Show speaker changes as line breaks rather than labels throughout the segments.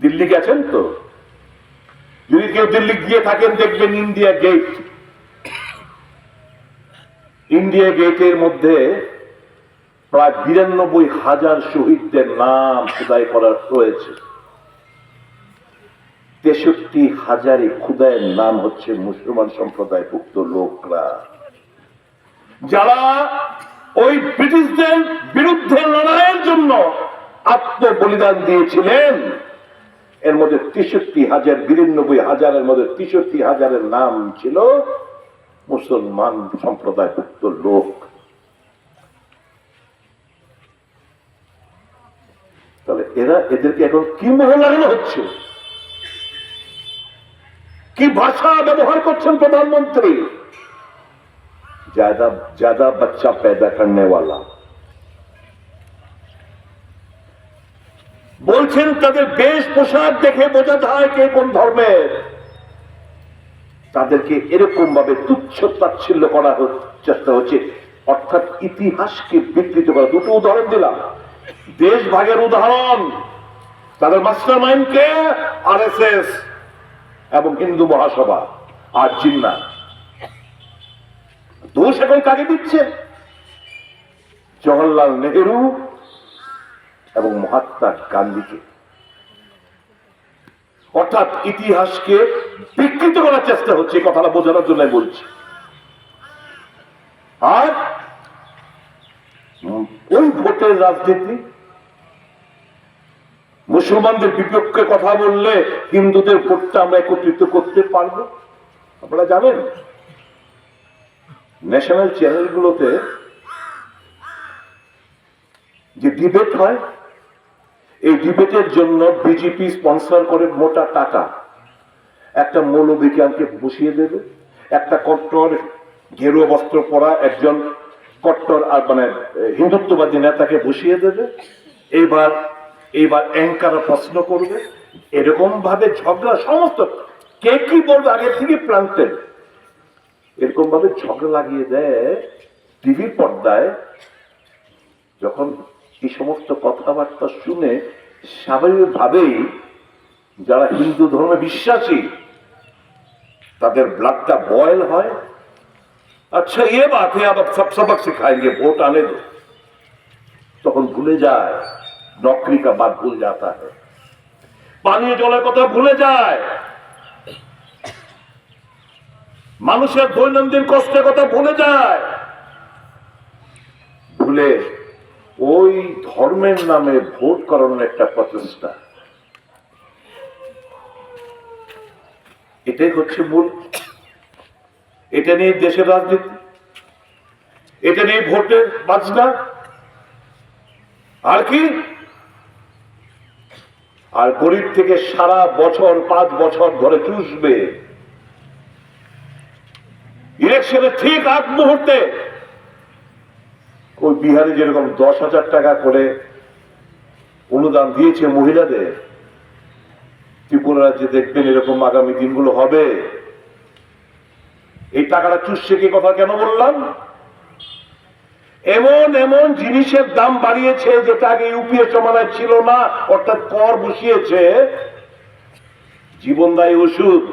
দিল্লি গেছেন তো? যদি কেউ দিল্লি গিয়ে থাকেন, দেখবেন ইন্ডিয়া গেট ইন্ডিয়া গেটের মধ্যে প্রায় বিরানব্বই হাজার শহীদদের নাম খোদাই করা রয়েছে। তেষট্টি হাজারে খুদায়ের নাম হচ্ছে মুসলমান সম্প্রদায়ভুক্ত লোকরা। যারা ওই ব্রিটিশদের বিরুদ্ধে লড়াইয়ের জন্য আত্মবলিদান দিয়েছিলেন এর মধ্যে তেষট্টি হাজার বিরানব্বই হাজারের মধ্যে তেষট্টি হাজারের নাম ছিল মুসলমান সম্প্রদায়ভুক্ত লোক তাহলে এরা এদেরকে এখন কি মোহ লাগানো হচ্ছে কি ভাষা ব্যবহার করছেন প্রধানমন্ত্রী ज्यादा ज्यादा बच्चा पैदा करने वाला বলছেন, তাদের বেশ পোশাক দেখে বোঝা যায় কে কোন ধর্মের। তাদেরকে এরকম ভাবে তুচ্ছ তাচ্ছিল্য করা চেষ্টা হচ্ছে। অর্থাৎ ইতিহাসকে বিকৃত করা। দুটো উদাহরণ দিলাম। দেশ ভাগের উদাহরণ, তাদের মাস্টার মাইন্ড কে আর এবং হিন্দু মহাসভা আর জিন্না। দোষ এখন কাকে দিচ্ছে? জওয়াহরলাল নেহেরু এবং মহাত্মা গান্ধীকে। অর্থাৎ ইতিহাসকে বিকৃত করার চেষ্টা হচ্ছে, এই কথাটা বোঝানোর জন্য বলছি। আর ওই ভোটের রাজনীতি, মুসলমানদের বিপক্ষে কথা বললে হিন্দুদের ভোটটা আমরা একত্রিত করতে পারব। আপনারা জানেন ন্যাশনাল চ্যানেলগুলোতে যে ডিবেট হয় এই ডিবেটের জন্য বিজেপি স্পন্সর করে মোটা টাকা। একটা মৌলবিজ্ঞানকে বসিয়ে দেবে। একটা কট্টর গেরুয়া বস্ত্র পরা একজন কট্টর আর মানে হিন্দুত্ববাদী নেতাকে বসিয়ে দেবে। এইবার এইবার অ্যাঙ্কার প্রশ্ন করবে এরকম ভাবে ঝগড়া সমস্ত, কে কি বলবে আগে থেকে প্রান্তে? এরকম ভাবে ঝগড়া লাগিয়ে দেয় টিভির পর্দায়, যখন এই সমস্ত কথাবার্তা শুনে স্বাভাবিকভাবেই যারা হিন্দু ধর্মে বিশ্বাসী তাদের ব্লাডটা বয়েল হয় আচ্ছা ये बात है अब सब सबक सिखाएंगे वोट आने दो তখন ভুলে যায় নকরি কা বাদ ভুল যাতা है পানীয় জলের কথা ভুলে যায় মানুষের দৈনন্দিন কষ্টের কথা ভুলে যায় ভুলে ওই ধর্মের নামে ভোট করানোর একটা প্রচেষ্টা। এটাই হচ্ছে মূল। এটা নিয়ে দেশের রাজনীতি। এটা নিয়ে ভোটের বাজনা। আর কি? আর গরিব থেকে সারা বছর, পাঁচ বছর ধরে চুষবে। ইলেকশনের ঠিক আগ মুহূর্তে বিহারে যেরকম দশ হাজার টাকা করে অনুদান দিয়েছে মহিলাদের, ত্রিপুরা রাজ্যে দেখবেন এরকম আগামী দিনগুলো হবে। এই টাকাটা চুষছে কি কথা কেন বললাম? এমন এমন জিনিসের দাম বাড়িয়েছে যেটা আগে ইউপিএ জমানায় ছিল না, অর্থাৎ কর বসিয়েছে। জীবনদায়ী ওষুধ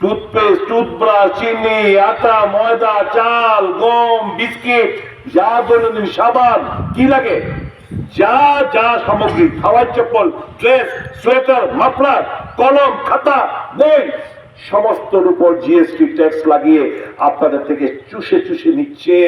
টুথপেস্ট, টুথব্রাশ, চিনি, আটা, ময়দা, চাল, গম, বিস্কিট, যা দৈনন্দিন সাবান, কি লাগে? যা যা সামগ্রী, খাওয়ার চপ্পল, ড্রেস, সোয়েটার, মাফলার, কলম, খাতা, বই সমস্তর উপর জিএসটি ট্যাক্স লাগিয়ে আপনাদের থেকে চুষে চুষে নিচ্ছে।